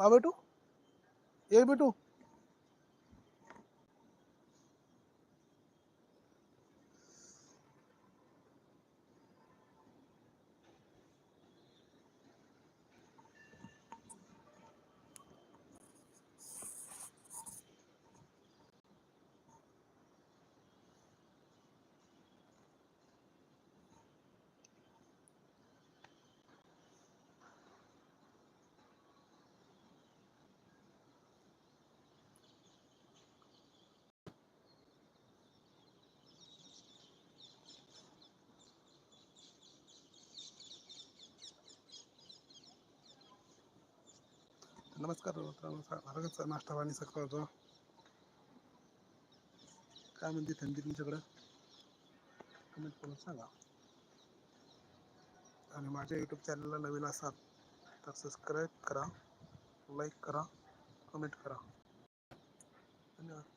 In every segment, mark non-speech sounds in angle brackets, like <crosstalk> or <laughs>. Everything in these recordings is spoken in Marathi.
हा बेटू ये बेटू नमस्कार मित्रांनो झालं नाश्ता पाणी सकाळचं. काय म्हणते थंडी तुमच्याकडं? कमेंट करून सांगा. आणि माझ्या यूट्यूब चॅनलला नवीन असाल तर सबस्क्राईब करा लाईक करा कमेंट करा. धन्यवाद.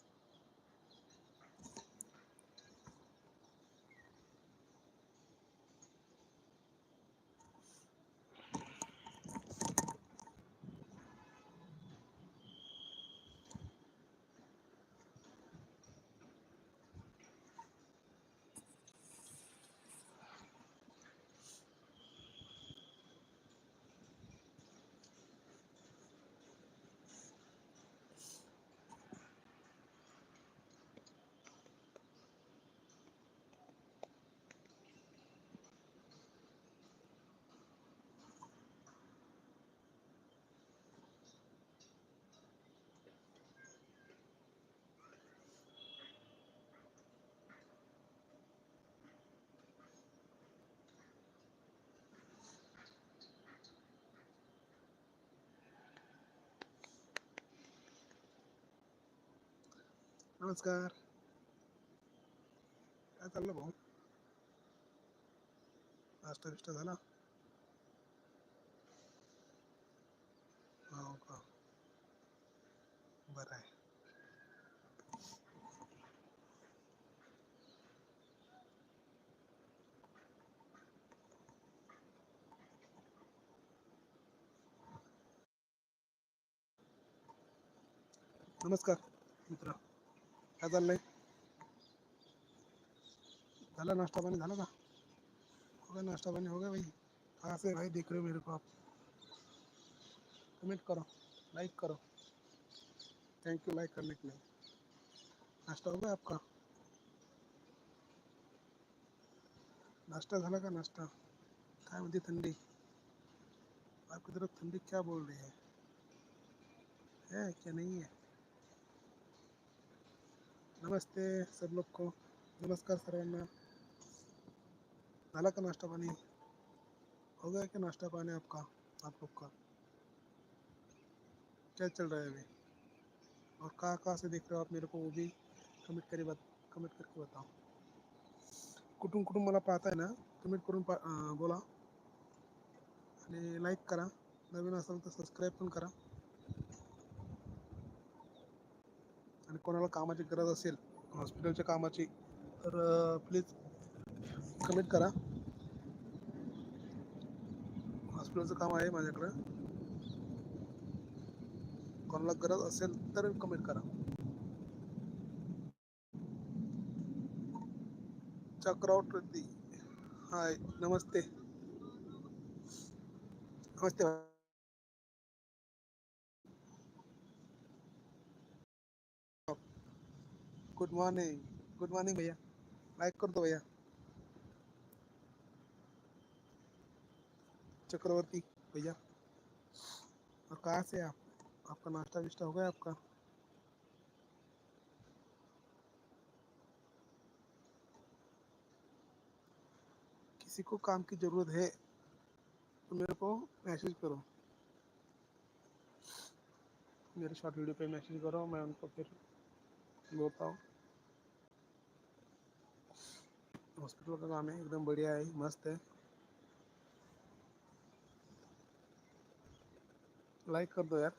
नमस्कार। काय चाललं भाऊ? नाश्ता बिष्टा झाला? हो का? बरं आहे. नमस्कार मित्र. काय नाश्ता पानी झाला का? हो गया नाश्ता पानी हो गया भाई कहाँ से भाई देख रहे हो मेरे को आप कमेंट करो लाइक करो. थैंक यू लाइक करने के लिए नाश्ता हो गया आपका. नाश्ता झाला का नाश्ता? काय म्हणते थंडी? आपकी तरफ़ ठंडी क्या बोल रही है? है क्या नहीं है? नमस्ते सब लोग को। नमस्कार सर्वांना। झाला का नाश्ता पानी? हो गया क्या नाश्ता पानी आपका? आप लोग का? क्या चल रहा है अभी? और कहाँ कहाँ से देख रहे हो आप मेरे को? वो भी कमेंट करी बात कमेंट करके बताओ। कुठून कुठून मला पाहताय ना? कमेंट अं, बोला। लाईक करा। नवीन असाल तर सबस्क्राईब पण करा? आणि कोणाला कामाची गरज असेल हॉस्पिटलच्या कामाची तर प्लीज कमेंट करा. हॉस्पिटलचं काम आहे माझ्याकडं. कोणाला गरज असेल तर कमेंट करा. चक्रवर्ती हाय नमस्ते. नमस्ते. गुड मॉर्निंग गुड मॉर्निंग भैया। लाइक कर दो भैया। चक्रवर्ती भैया, और कहाँ से आप? आपका नाश्ता विश्ता हो गया आपका? किसी को काम की ज़रूरत है तो मेरे को मैसेज करो। मेरे शॉर्ट वीडियो पे मैसेज करो, मैं उनको फिर बोलता हूँ। हॉस्पिटल का काम है, एकदम बढ़िया है, मस्त है। लाइक कर दो यार।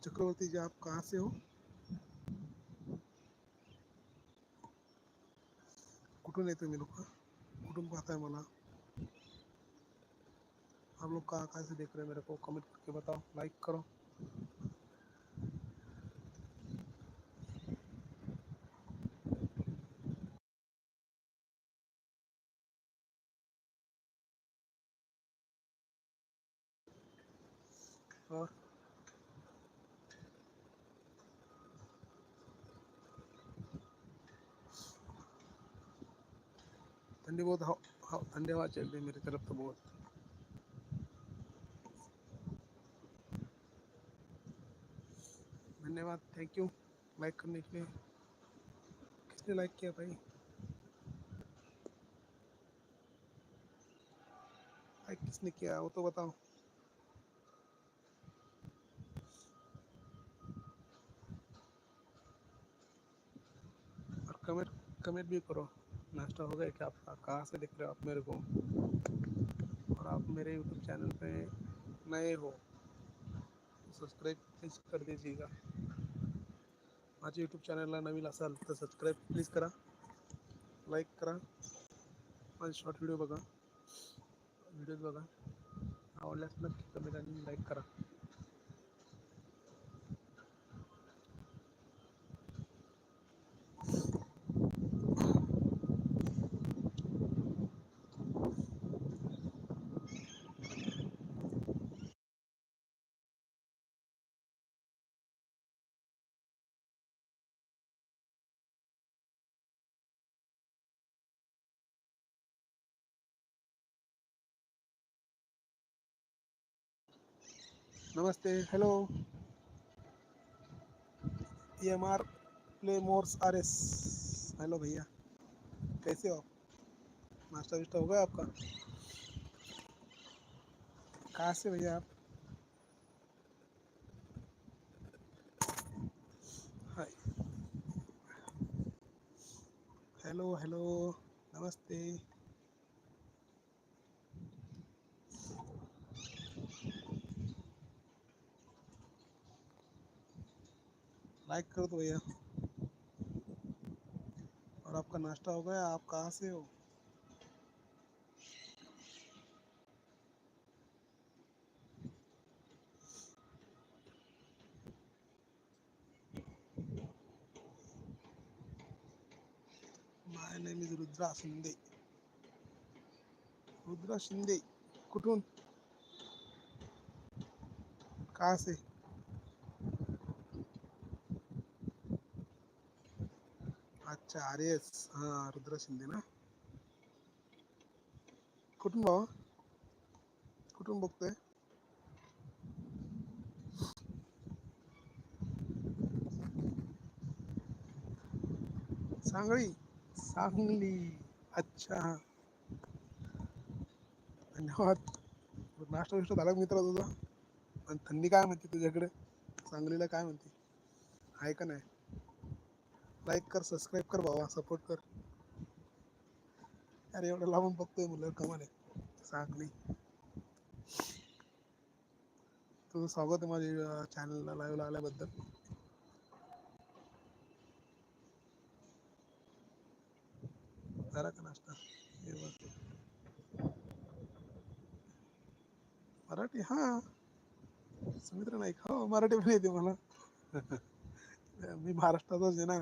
चक्रवर्ती जी, आप कहाँ से हो? कुठून आहे तुम्ही लोक कुठून पाहताय मला आप लोग कहाँ कहाँ से देख रहे हैं मेरे को? कमेंट करके बताओ लाइक करो। और? ठंडी बहुत हाँ ठंडी हवा चल रही मेरी तरफ़ तो बहुत। धन्यवाद थैंक यू लाइक करने के लिए। किसने लाइक किया भाई? लाइक किसने किया? वो तो बताओ। और कमेंट कमेंट भी करो। नाश्ता हो गया क्या आपका कहाँ से दिख रहे हो आप मेरे को? और आप मेरे यूट्यूब चैनल पे नए हो सबस्क्राईब प्लीज़ कर दीजिएगा। माझ्या यूट्यूब चॅनलला नवीन असाल तर सबस्क्राईब प्लीज करा. लाईक करा. माझे शॉर्ट व्हिडिओ बघा. व्हिडिओज बघा. आवडल्यास नक्की कमेंट आणि लाईक करा. नमस्ते हेलो एम आर प्ले मोर्स आर एस हेलो भैया. कैसे हो आप? नाश्ता विश्ता हो गया आपका? कहाँ से भैया आप? हाय हेलो हेलो नमस्ते. लाइक कर दो भैया। और आपका नाश्ता हो गया, आप कहाँ से हो? नेम इज़ रुद्रा शिंदे रुद्रा शिंदे कुठून कहाँ से? अच्छा आर एस रुद्र शिंदे ना? कुठून भावा? कुठून बघतोय? सांगली सांगली अच्छा. धन्यवाद. नाश्ता विष्टा झाला मित्र तुझा? आणि थंडी काय म्हणते तुझ्याकडे? सांगलीला काय म्हणते? आहे का नाही? लाईक कर सबस्क्राईब कर भावा सपोर्ट कर. अरे एवढं लांबून बघतोय मुलं कमाल आहे. तुझं स्वागत आहे माझ्या चॅनलला लाईव्हला आल्याबद्दल. झाला का नाश्ता? हे मराठी हा. सुमित्र नाईक. हो मराठी पण येते मला. <laughs> मी महाराष्ट्राचाच आहे ना.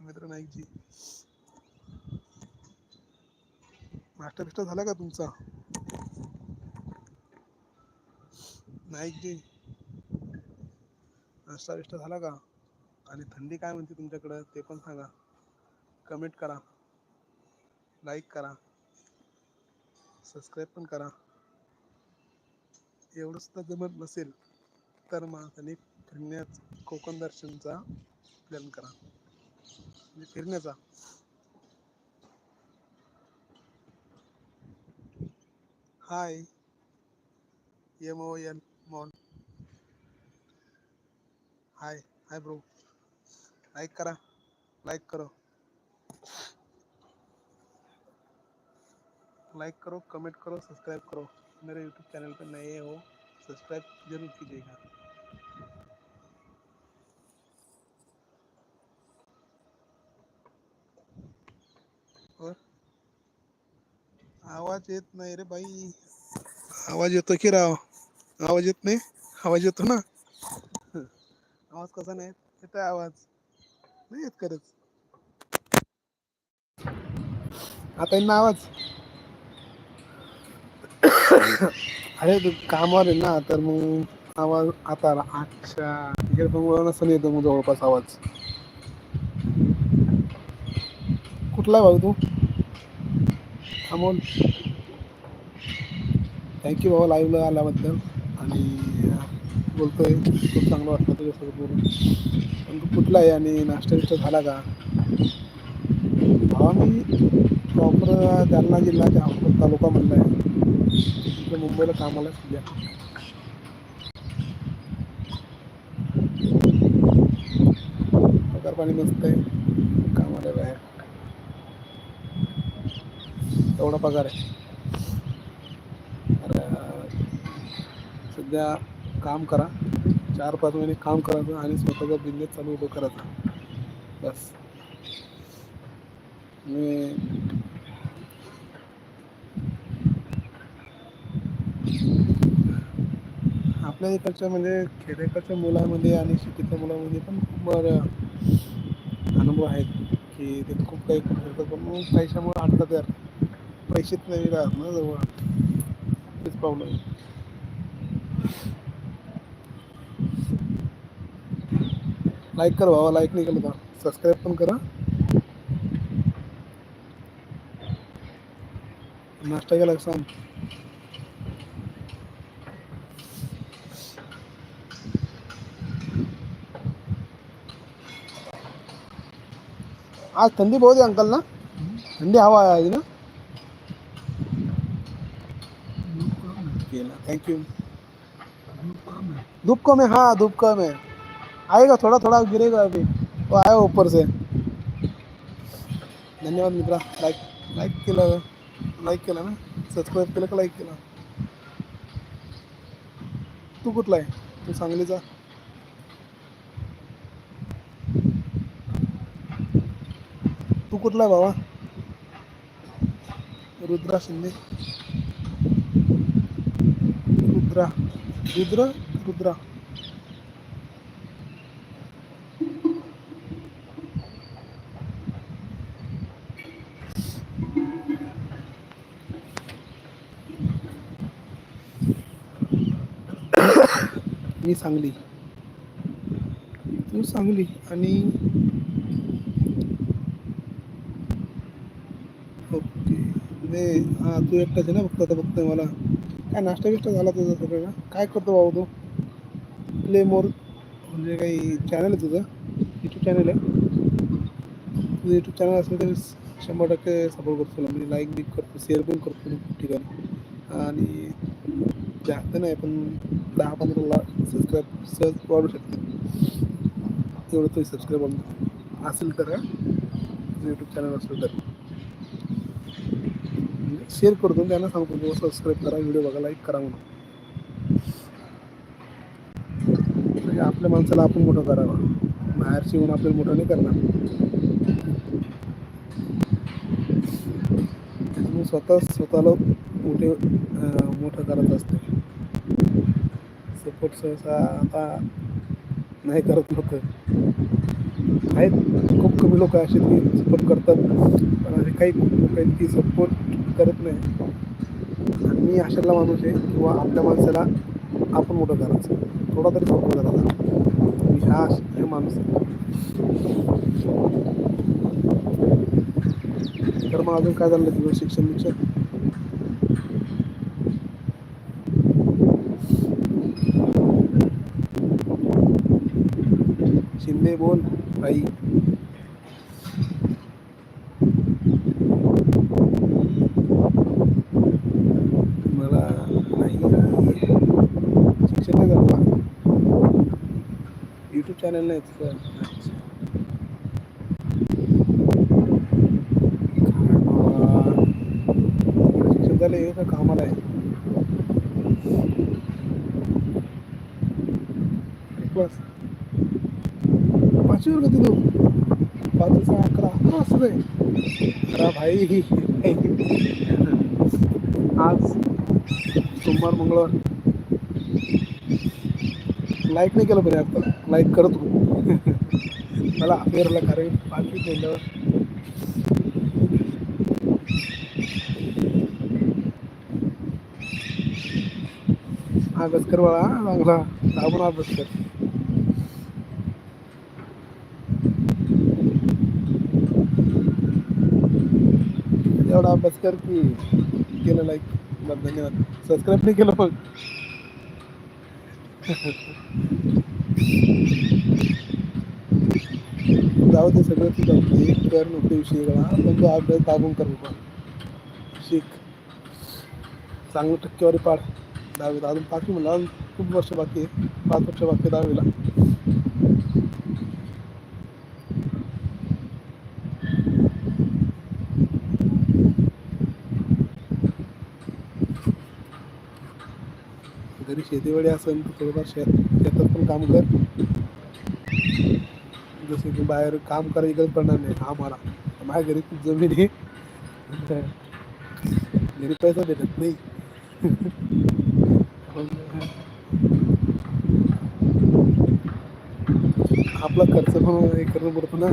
सुमित्र नाईकजी नाश्ता बिष्टा झाला का तुमचा? नाईकजी नाश्ता बिष्टा झाला का? आणि थंडी काय म्हणते तुमच्याकडं? ते पण सांगा. कमेंट करा. लाईक करा. सबस्क्राईब पण करा. एवढं सुद्धा जमत नसेल तर मग फिरण्यात कोकण दर्शनचा प्लॅन करा. म्हणजे फिरण्याचा. Hi. M O L mall hi hi bro. Like करा. लाईक करो. लाइक करो कमेंट करो सब्सक्राइब करो. मेरे यूट्यूब चैनल पर नए हो सब्सक्राइब ज़रूर कीजिएगा. आवाज येत नाही रे बाई. आवाज येतो की राव? आवाज येत नाही? आवाज येतो ना? आवाज कसा नाही येतोय आवाज. नाही येत खरंच. आता येईल ना आवाज? अरे तू कामावर आहे ना तर मग आवाज आता अच्छा. तिकडे पण मला नसं येतो मग जवळपास आवाज. कुठला भाऊ तू? अमोल थँक्यू बाबा लाईव्हला आल्याबद्दल. आणि बोलतोय खूप चांगलं वाटलं तुझ्यासोबत बोलून. पण तू कुठला आहे आणि नाश्ता बिष्टा झाला का? भावा मी प्रॉपर जालना जिल्हा अहमदपूर तालुका म्हणला आहे. तिकडे मुंबईला कामाला सध्या पगार पाणी मस्त आहे कामाला बाहेर एवढा पगार आहे. सध्या काम करा. चार पाच महिने काम करायचं आणि स्वतःचा बिझनेस चालू उभं करायचा. बस. मी आपल्या इकडच्या म्हणजे खेड्याकडच्या मुलामध्ये आणि शेतीच्या मुलामध्ये पण खूप बरं अनुभव आहेत की ते खूप काही करू शकतात. पण मग पैशामुळे अडतात यार. पैसेच नाही राहत ना जवळ. तेच प्रॉब्लेम लाईक कर भावा लाईक नाही केलं का सबस्क्राईब पण करा. नाश्ता केला सांग? आज ठंडी बहुत है अंकल ना? ठंडी हवा है आज ना केला थैंक यू धूप कम है हाँ धूप कम है। आएगा थोड़ा थोड़ा गिरेगा अभी। वो आया ऊपर से। धन्यवाद मित्रा। लाईक लाईक केलं लाईक केलं ना? सबस्क्राईब केलं का लाईक केलं तू कुठला आहे तू सांगलीचा तू कुठला आहे बाबा? रुद्रा शिंदे रुद्रा रुद्र रुद्रा. मी सांगली. तू सांगली आणि ओके. हां तू एकटाच आहे ना? फक्त आता बघतोय मला. काय नाश्ता बिष्टा झाला तुझा सगळं? काय करतो भाऊ तू? प्ले मोर म्हणजे काही चॅनल आहे तुझं? यूट्यूब चॅनल आहे? तुझं यूट्यूब चॅनल असेल तर शंभर टक्के सपोर्ट करतो तुला. म्हणजे लाईक बिक करतो शेअर पण करतो खूप ठिकाणी. आणि जास्त नाही पण दहा पंधराला सबस्क्राईब सहज वाढू शकते. एवढं तुम्ही सबस्क्राईब असेल तर यूट्यूब चॅनल असेल तर. शेअर करतो त्यांना सांगतो बुवा सबस्क्राईब करा व्हिडिओ बघा लाईक करा म्हणून. म्हणजे आपल्या माणसाला आपण मोठं करावं. बाहेरची येऊन आपल्याला मोठं नाही करणार. स्वतः स्वतःला मोठे मोठं करत असते. सपोर्ट सहसा आता नाही करत लोक. आहेत खूप कमी लोक असे की सपोर्ट करतात. पण असे काही खूप लोक आहेत की सपोर्ट करत नाही. आणि मी अशातला माणूस आहे किंवा आपल्या माणसाला आपण मोठं करायचं. थोडा तरी सोपं करायचा. मी ह्या हे माणूस आहे. तर मग अजून काय झालं तुझं शिक्षण विषय शिंदे बोल आई मला नाही शिक्षण नाही झालं का यूट्यूब चॅनल नाही तुझं शिक्षण झालं हे का कामाला आहे. बस. पाचवी वर्ग तू पाच सहा अकरा. अकरा असं आहे. अकरा भाई. आज सोमवार मंगळवार. लाईक नाही केलं पाहिजे आता. लाईक करत हो मला अफेअरला कारण बाकी केलं हा कर बाळा चांगला दाबून हा कर एवढा अभ्यास कर की केलं लाईक धन्यवाद. सबस्क्राईब नाही केलं पण. जाऊ दे सगळं तू जाऊ दे कर नको विषय पण तू अभ्यास दाबून कर बाबा शिक. चांगलं टक्केवारी पाड. दहावीला अजून बाकी म्हणलं अजून खूप वर्ष बाकी आहे. पाच वर्ष बाकी दहावीला. घरी शेतीवाडी असेल तर थोडंफार शेत शेतात पण काम कर. जसं की बाहेर काम करायची गरज पडणार नाही आम्हाला माझ्या घरी खूप जमीन आहे. घरी पैसा भेटत नाही. आपला खर्च पण हे करणं पडतो ना.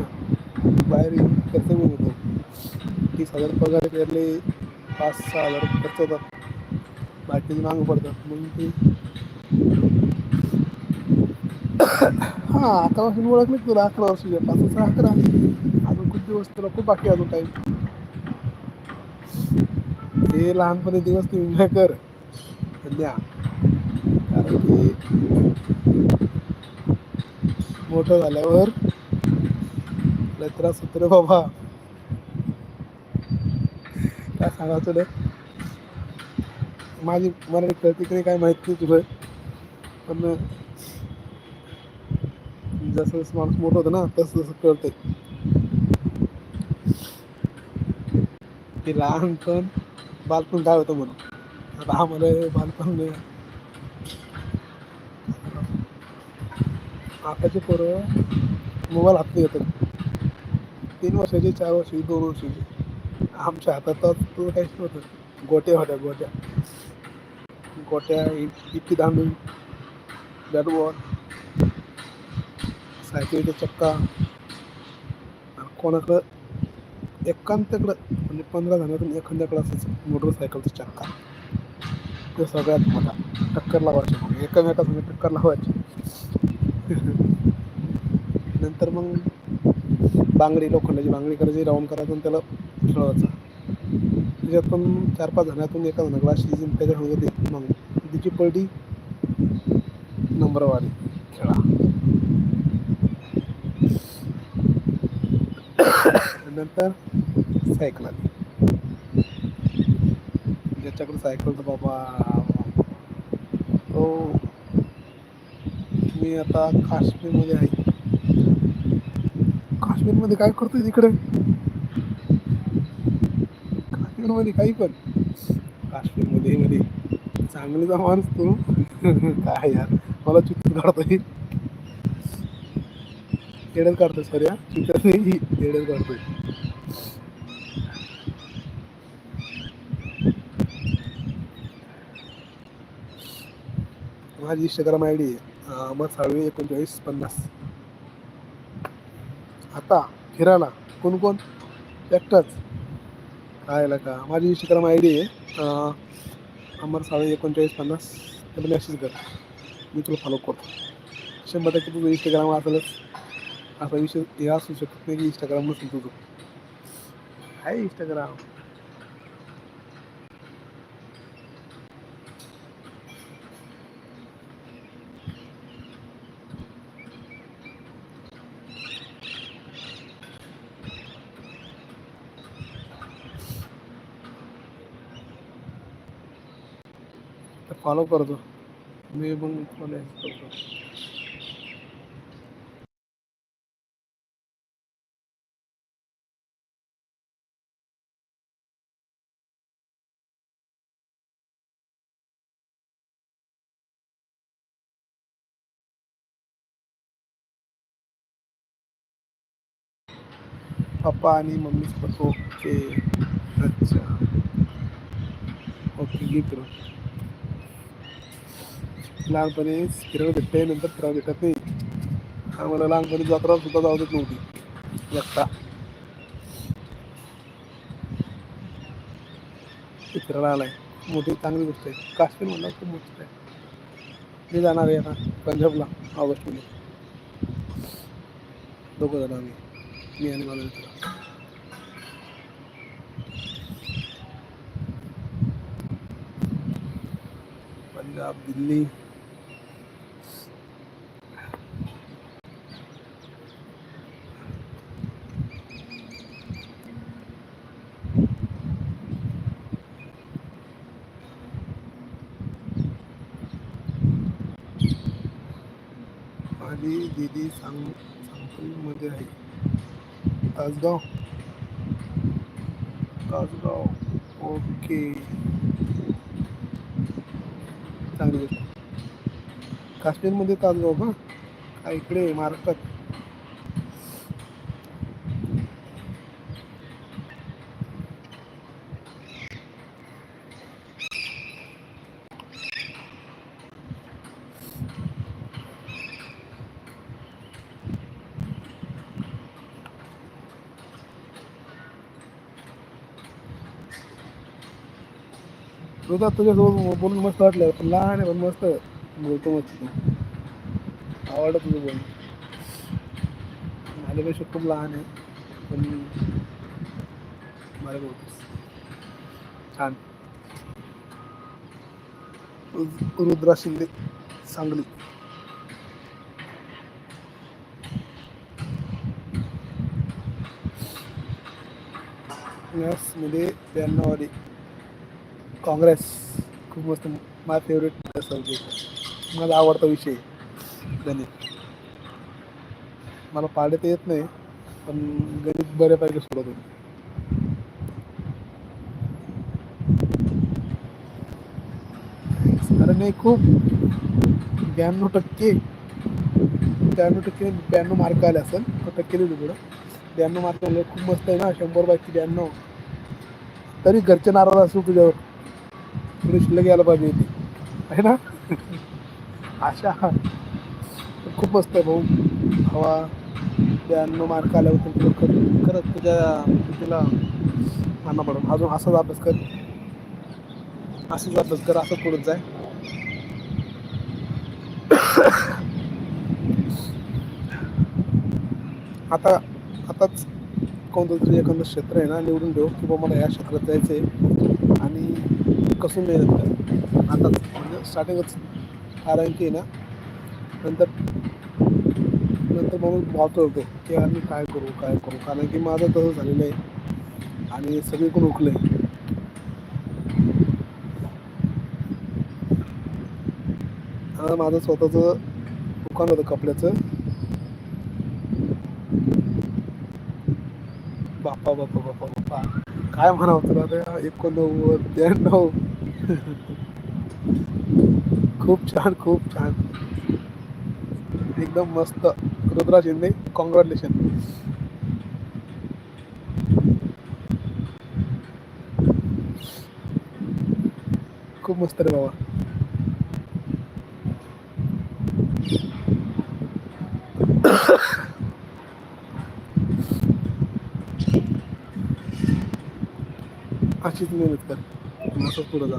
बाहेर खर्च पण होतो. तीस हजार पगार त्यातले पाच सहा हजार खर्च होतात. बाकी मागं पडतात. मग ते हा अकरा पासून ओळखले तुला अकरा वर्ष पाच अकरा. अजून खूप दिवस तुला खूप बाकी अजून टाईम ते लहानपणी दिवस तू एन्जॉय कर. सध्या कारण की मोठं झाल्यावर लय त्रास होतो रे बाबा. काय सांगा तुला? माझी मराठी कळते की काय माहीत नाही तुझं. पण जसं जसं माणूस मोठं होतं ना तसं तसं कळतंय. की लहानपण बालपण काय होतं म्हणून. आता आम्हाला बालपण नाही. आताचे पोरं मोबाईल हातात येतात तीन वर्षाचे चार वर्षाचे दोन वर्षाचे. आमच्या हातात तर तो काहीच नव्हतं. गोट्या होत्या गोट्या. गोट्या इ- इटकी दांडून बॅट सायकलीचा चक्का आणि कोणाकडं एकांताकडं म्हणजे पंधरा जणातून एखाद्याकडं असायचं मोटरसायकलचा चक्का तो सगळ्यात मोठा टक्कर लावायची मग एकमेकासमोर टक्कर लावायची नंतर मग बांगडी लोखंडाची बांगडी करायची राऊंड करायचं आणि त्याला खेळवायचं त्याच्यातून चार पाच जणातून एका जणाकडे अशी जी त्याच्या होते मग तिची पलटी नंबरवारी खेळा. नंतर सायकल आली. ज्याच्याकडे सायकल तर बाबा तो मी आता काश्मीरमध्ये आहे. काश्मीरमध्ये काय करतोय तिकडे? काश्मीरमध्ये काही पण. काश्मीरमध्ये मध्ये चांगलीचा माणूस तू. <laughs> काय यार मला चित्र काढतो येडच काढतो सर या चित्र नाही येडच काढतोय. माझी Instagram I D Ahmad Salve एकोणचाळीस पन्नास. आता फिरायला कोण कोण? एकटाच. काय का? माझी इंस्टाग्राम आय डी आहे. अमर साळवे एकोणचाळीस पन्नास. त्याला मेसेज कर मी तुला फॉलो करतो. शंभर टक्के तुझं इंस्टाग्राम असेलच. असा विषय हे असू शकत नाही की इंस्टाग्राम नसेल तुझं. आहे इंस्टाग्राम फॉलो करतो. मी पण करतो. पप्पा आणि मम्मी ओके. अच्छा. ओके घे लहानपणी फिरायला भेटते नंतर फिरायला भेटत नाही. आम्हाला लहानपणी जत्रा सुद्धा जाऊ देत नव्हती. एकटा. ते फिरायला आलाय. मोठी चांगली गोष्ट आहे. काश्मीर म्हणलं खूप मोठी आहे. मी जाणार आहे आता पंजाबला ऑगस्टमध्ये. दोघं जण आम्ही. मी आणि माझा मित्र. पंजाब दिल्ली माझी दीदी सांग सांगलीमध्ये आहे तासगाव तासगाव ओके चांगली. काश्मीरमध्ये तासगाव का इकडे महाराष्ट्रात रोजा तुझ्यासोबत बोलून मस्त वाटलं. पण लहान आहे पण मस्त बोलतो मस्त. तू आवडलं तुझं बोलणं. माझ्यापेक्षा खूप लहान आहे पण मला बोलतोस. छान. रुद्रा शिंदे सांगली. मॅथ्समध्ये म्हणजे ब्याण्णव काँग्रेस खूप मस्त माय फेवरेट सब्जेक्ट माझा आवडता विषय गणित. मला पाडत येत नाही पण गणित बऱ्यापैकी सोडत होते अरे नाही खूप ब्याण्णव टक्के ब्याण्णव टक्के ब्याण्णव मार्क आले असेल तर टक्के दिले पुढं ब्याण्णव मार्क आले खूप मस्त आहे ना शंभर पैकी ब्याण्णव. तरी घरचे नाराज असू तुझ्यावर. फिनिशला शिल्लक यायला पाहिजे होती. आहे ना? अशा खूप मस्त आहे भाऊ. हवा ब्याण्णव मार्क आल्याबद्दल तुला खरं खरंच तुझ्या तुला मानणं पडून अजून असाच अभ्यास कर. असंच अभ्यास कर असं पुढे जाय. आता आताच कोणतं तरी एखादं क्षेत्र आहे ना निवडून ठेव की बाबा मला या क्षेत्रात जायचं आहे कसून मेहनत आता म्हणजे स्टार्टिंगच कारण की ना? नंतर नंतर म्हणून भावतो होतो की आम्ही काय करू काय करू? कारण की माझं तसं झालेलं आहे. आणि सगळीकडून उकलं? आहे माझं स्वतःचं दुकान होतं कपड्याचं. बाप्पा बाप्पा बाप्पा बाप्पा. काय म्हणावं तुला ते एकोणनव्वद त्र्याण्णव. खूप छान खूप छान. एकदम मस्त. रुद्रा शिंदे कॉंग्रॅच्युलेशन खूप मस्त रे बाबा. अशीच मेहनत कर. असंच पुढे जा.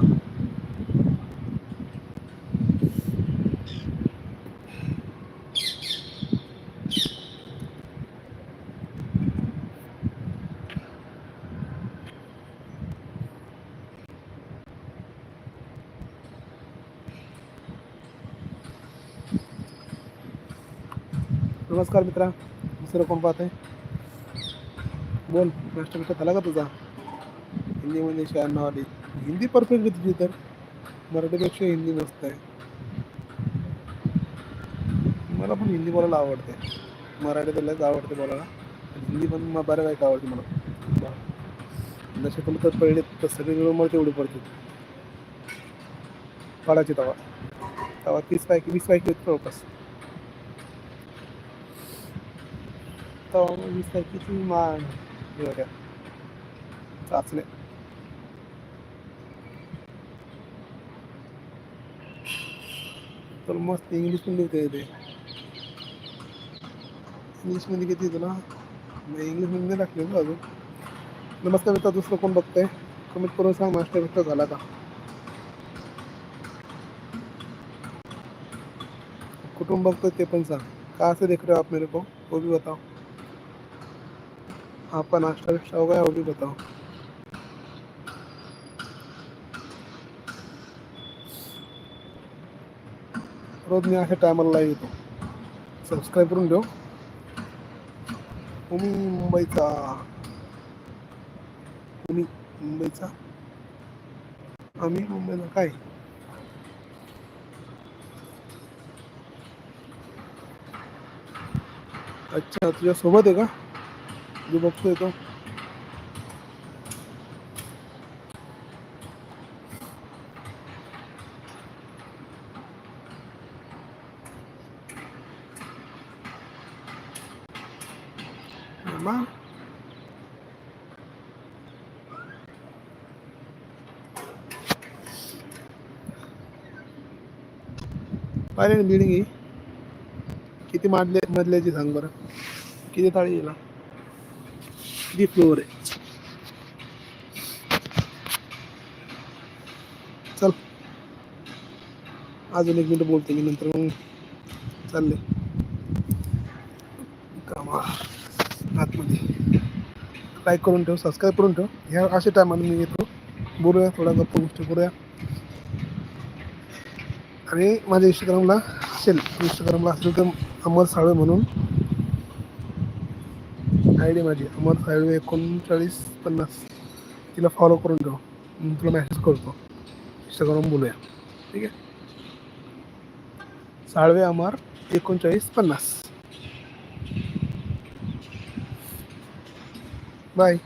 नमस्कार मित्रा दुसरं कोण पाहत आहे बोल नाश्ता बिष्टा झाला का तुझा? हिंदीमध्ये शहाण्णव आली? हिंदी परफेक्ट आहे तुझी तर. मराठीपेक्षा हिंदी मस्त आहे. मला पण हिंदी बोलायला आवडते. मराठी तर लयच आवडते बोलायला. हिंदी पण बऱ्यापैकी आवडते मला. जसे पण तर पहिले तर सगळे मिळून मला तेवढे पडते. पडायचे तवा. तवा तीस पैकी वीस पैकी येत जवळपास. तवा वीस पैकीची मान हे चाचण्या. तर मस्त इंग्लिश पण लिहिता येते इंग्लिशमध्ये किती तुला नाही इंग्लिशमध्ये नाही टाकले ना अजून नमस्कार मित्र, दुसरं कोण बघतंय कमेंट करून सांग नाश्ता बिस्टा झाला का। कुटुंब बघतोय ते पण सांग कहाँ से देख रहे हो आप मेरे को? वो भी बताओ। आपका नाश्ता बिस्टा हो गया, वो भी बताओ। रोज मी अशा टायमाला लाईव्ह येतो. सबस्क्राईब करून ठेव. मी मुंबईचा. मी मुंबईचा. आम्ही मुंबईला काय? अच्छा तुझ्या सोबत आहे का? मी बघतोय तो. पाहिले ना बिल्डिंग ही. किती मधले मधल्याची सांग बरं. किती ताळी येईल किती फ्लोअर आहे. चल. अजून एक मिनिट बोलतो मी नंतर मग चालले. कामा. आतमध्ये. लाईक करून ठेव सबस्क्राईब करून ठेव. ह्या अशा टायमाला मी येतो. बोलूया थोडा गप्प गोष्टी करूया. आणि माझ्या इंस्टाग्रामला असेल. इंस्टाग्रामला असेल तर अमर साळवे म्हणून. आय डी माझी अमर साळवे एकोणचाळीस पन्नास. तिला फॉलो करून ठेव. मी तुला मॅसेज करतो. इंस्टाग्राम बोलूया. ठीक आहे? साळवे अमर एकोणचाळीस पन्नास. बाय